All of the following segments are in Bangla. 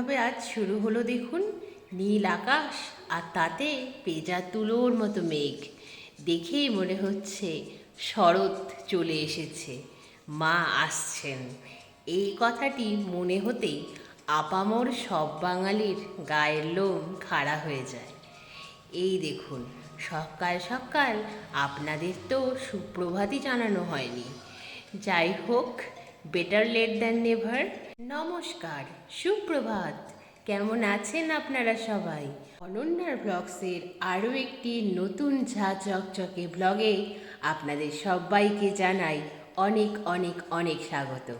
সকালটা কি দারুণভাবে আজ শুরু হলো দেখুন? নীল আকাশ আর তাতে পেজা তুলোর মতো মেঘ। দেখেই মনে হচ্ছে শরৎ চলে এসেছে। মা আসছেন। এই কথাটি মনে হতেই আপামর সব বাঙালির গায়ের লোম খাড়া হয়ে যায়। এই দেখুন, সকাল সকাল আপনাদের তো সুপ্রভাতই জানানো হয়নি। যাই হোক বেটার লেট দ্যান নেভার নমস্কার, সুপ্রভাত। কেমন আছেন আপনারা সবাই? অনন্যার ব্লগসের আরও একটি নতুন ঝা চকচকে ব্লগে আপনাদের সবাইকে জানাই অনেক অনেক অনেক স্বাগত।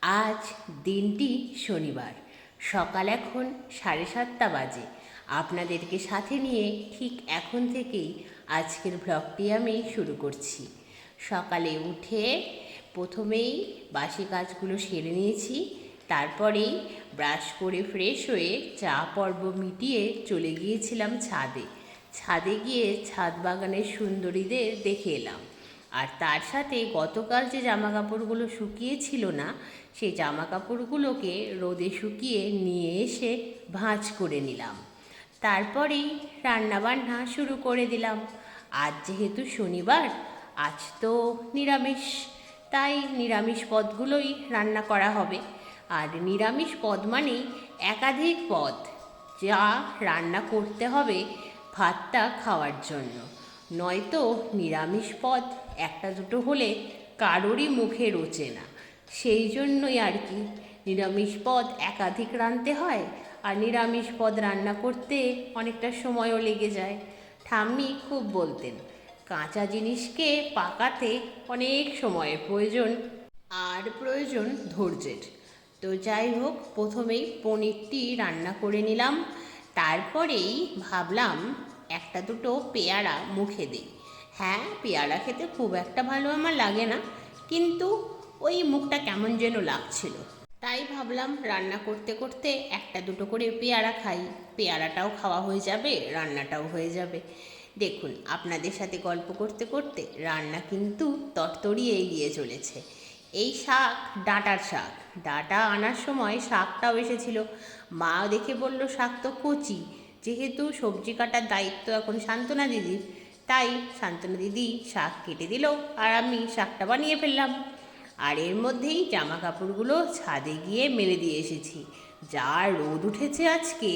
আজ দিনটি শনিবার। সকাল এখন সাড়ে সাতটা বাজে। আপনাদেরকে সাথে নিয়ে ঠিক এখন থেকেই আজকের ব্লগটি আমি শুরু করছি। সকালে উঠে প্রথমেই বাসি কাজগুলো সেরে নিয়েছি। তারপরেই ব্রাশ করে ফ্রেশ হয়ে চা পর্ব মিটিয়ে চলে গিয়েছিলাম ছাদে। ছাদে গিয়ে ছাদ বাগানের সুন্দরীদের দেখে এলাম। আর তার সাথে গতকাল যে জামা কাপড়গুলো শুকিয়েছিল না, সেই জামা কাপড়গুলোকে রোদে শুকিয়ে নিয়ে এসে ভাঁজ করে নিলাম। তারপরেই রান্নাবান্না শুরু করে দিলাম। আজ যেহেতু শনিবার, আজ তো নিরামিষ। তাই নিরামিষ পদগুলোই রান্না করা হবে। আর নিরামিষ পদ মানেই একাধিক পদ যা রান্না করতে হবে ভাতটা খাওয়ার জন্য। নয়তো নিরামিষ পদ একটা দুটো হলে কারোরই মুখে রোচে না। সেই জন্যই আর কি নিরামিষ পদ একাধিক রাঁধতে হয় আর নিরামিষ পদ রান্না করতে অনেকটা সময়ও লেগে যায়। ঠাম্মি খুব বলতেন, কাঁচা জিনিসকে পাকাতে অনেক সময়ের প্রয়োজন, আর প্রয়োজন ধৈর্যের। তো যাই হোক, প্রথমেই পনিরটি রান্না করে নিলাম। তারপরেই ভাবলাম একটা দুটো পেয়ারা মুখে দিই। হ্যাঁ পেয়ারা খেতে খুব একটা ভালো আমার লাগে না, কিন্তু ওই মুখটা কেমন যেন লাগছিল। তাই ভাবলাম রান্না করতে করতে একটা দুটো করে পেয়ারা খাই। পেয়ারাটাও খাওয়া হয়ে যাবে, রান্নাটাও হয়ে যাবে। দেখুন, আপনাদের সাথে গল্প করতে করতে রান্না কিন্তু তরতরি এগিয়ে চলেছে। এই শাক ডাটার শাক। ডাটা আনার সময় শাকটাও এসেছিল। মা দেখে বলল, শাক তো কচি। যেহেতু সবজি কাটার দায়িত্ব এখন শান্তনা দিদির, তাই শান্তনা দিদি শাক কেটে দিল আর আমি শাকটা বানিয়ে ফেললাম। আর এর মধ্যেই জামা কাপড়গুলো ছাদে গিয়ে মেলে দিয়ে এসেছি। যা রোদ উঠেছে আজকে,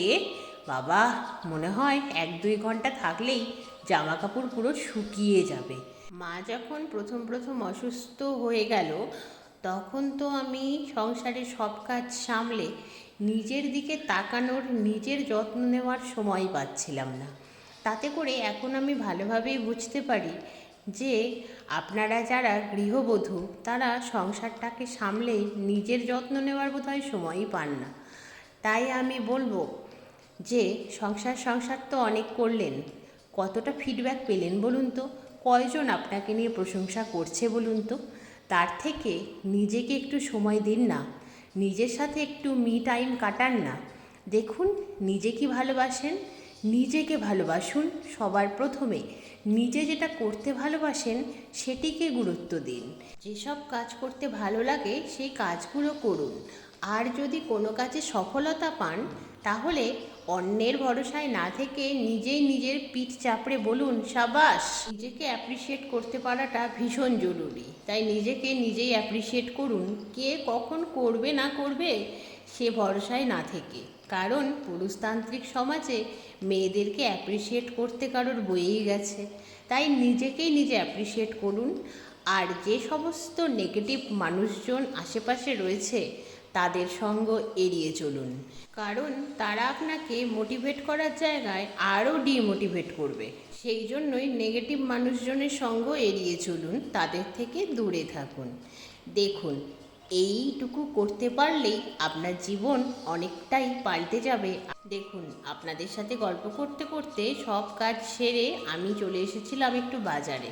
বাবা, মনে হয় এক দুই ঘণ্টা থাকলেই জামা কাপড় পুরো শুকিয়ে যাবে। মা যখন প্রথম প্রথম অসুস্থ হয়ে গেল, তখন তো আমি সংসারের সব কাজ সামলে নিজের দিকে তাকানোর নিজের যত্ন নেওয়ার সময় পাচ্ছিলাম না। তাতে করে এখন আমি ভালোভাবেই বুঝতে পারি যে আপনারা যারা গৃহবধূ, তারা সংসারটাকে সামলে নিজের যত্ন নেওয়ার বোধহয় সময়ই পান না। তাই আমি বলব যে সংসার সংসার তো অনেক করলেন, কতটা ফিডব্যাক পেলেন বলুন তো? কয়জন আপনাকে নিয়ে প্রশংসা করছে বলুন তো? তার থেকে নিজেকে একটু সময় দিন না। নিজের সাথে একটু মি টাইম কাটান না। দেখুন, নিজে কি ভালোবাসেন? নিজেকে ভালোবাসুন সবার প্রথমে। নিজে যেটা করতে ভালোবাসেন, সেটিকে গুরুত্ব দিন। যেসব কাজ করতে ভালো লাগে, সেই কাজগুলো করুন। আর যদি কোনো কাজে সফলতা পান, তাহলে অন্যের ভরসায় না থেকে নিজেই নিজের পিঠ চাপড়ে বলুন, সাবাস! নিজেকে অ্যাপ্রিসিয়েট করতে পারাটা ভীষণ জরুরি। তাই নিজেকে নিজেই অ্যাপ্রিসিয়েট করুন, কে কখন করবে না করবে সে ভরসায় না থেকে। কারণ পুরুষতান্ত্রিক সমাজে মেয়েদেরকে অ্যাপ্রিসিয়েট করতে কারোর বয়েই গেছে। তাই নিজেকেই নিজে অ্যাপ্রিসিয়েট করুন। আর যে সমস্ত নেগেটিভ মানুষজন আশেপাশে রয়েছে তাদের সঙ্গ এড়িয়ে চলুন। কারণ তারা আপনাকে মোটিভেট করার জায়গায় আরও ডিমোটিভেট করবে। সেই জন্যই নেগেটিভ মানুষজনের সঙ্গ এড়িয়ে চলুন, তাদের থেকে দূরে থাকুন। দেখুন, এইটুকু করতে পারলেই আপনার জীবন অনেকটাই পাল্টে যাবে। দেখুন, আপনাদের সাথে গল্প করতে করতে সব কাজ সেরে আমি চলে এসেছিলাম একটু বাজারে।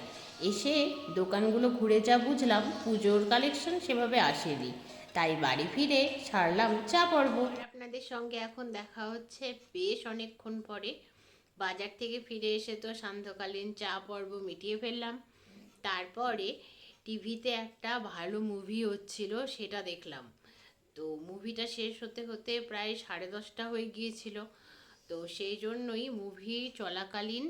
এসে দোকানগুলো ঘুরে যা বুঝলাম, পুজোর কালেকশন সেভাবে আসেনি। তাই বাড়ি ফিরে সারলাম চা পর্ব। আপনাদের সঙ্গে এখন দেখা হচ্ছে বেশ অনেকক্ষণ পরে। বাজার থেকে ফিরে এসে তো সান্ধ্যকালীন চা পর্ব মিটিয়ে ফেললাম। তারপরে টিভিতে একটা ভালো মুভি হচ্ছিল সেটা দেখলাম। তো মুভিটা শেষ হতে হতে প্রায় সাড়ে দশটা হয়ে গিয়েছিল। তো সেই জন্যই মুভি চলাকালীন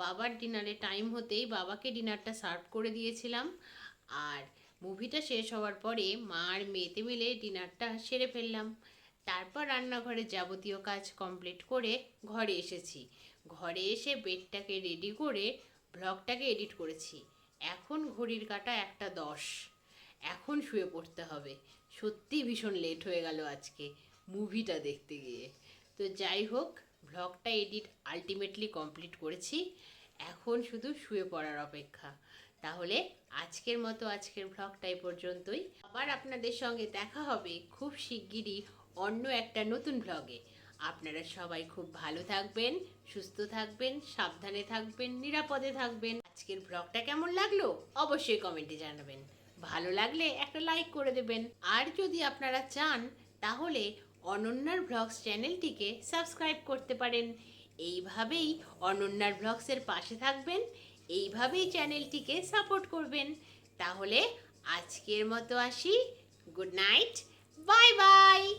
বাবার ডিনারে টাইম হতেই বাবাকে ডিনারটা সার্ভ করে দিয়েছিলাম। আর মুভিটা শেষ হওয়ার পরে মা আর মেয়েতে মিলে ডিনারটা সেরে ফেললাম। তারপর রান্নাঘরে যাবতীয় কাজ কমপ্লিট করে ঘরে এসেছি। ঘরে এসে বেডটাকে রেডি করে ব্লগটাকে এডিট করেছি। এখন ঘড়ির কাটা একটা দশ। এখন শুয়ে পড়তে হবে। সত্যি ভীষণ লেট হয়ে গেল আজকে মুভিটা দেখতে গিয়ে। তো যাই হোক, ব্লগটা এডিট আলটিমেটলি কমপ্লিট করেছি। এখন শুধু শুয়ে পড়ার অপেক্ষা। তাহলে আজকের মতো আজকের ব্লগটা এই পর্যন্তই। আবার আপনাদের সঙ্গে দেখা হবে খুব শিগগিরই অন্য একটা নতুন ভ্লগে আপনারা সবাই খুব ভালো থাকবেন, সুস্থ থাকবেন, সাবধানে থাকবেন, নিরাপদে থাকবেন। আজকের ব্লগটা কেমন লাগল? অবশ্যই কমেন্টে জানাবেন। ভালো লাগলে একটা লাইক করে দেবেন। আর যদি আপনারা চান, তাহলে অনন্যার ব্লগস চ্যানেলটিকে সাবস্ক্রাইব করতে পারেন। এইভাবেই অনন্যার ব্লগসের পাশে থাকবেন। এইভাবেই চ্যানেলটিকে সাপোর্ট করবেন। তাহলে আজকের মতো আসি। Good night. Bye bye.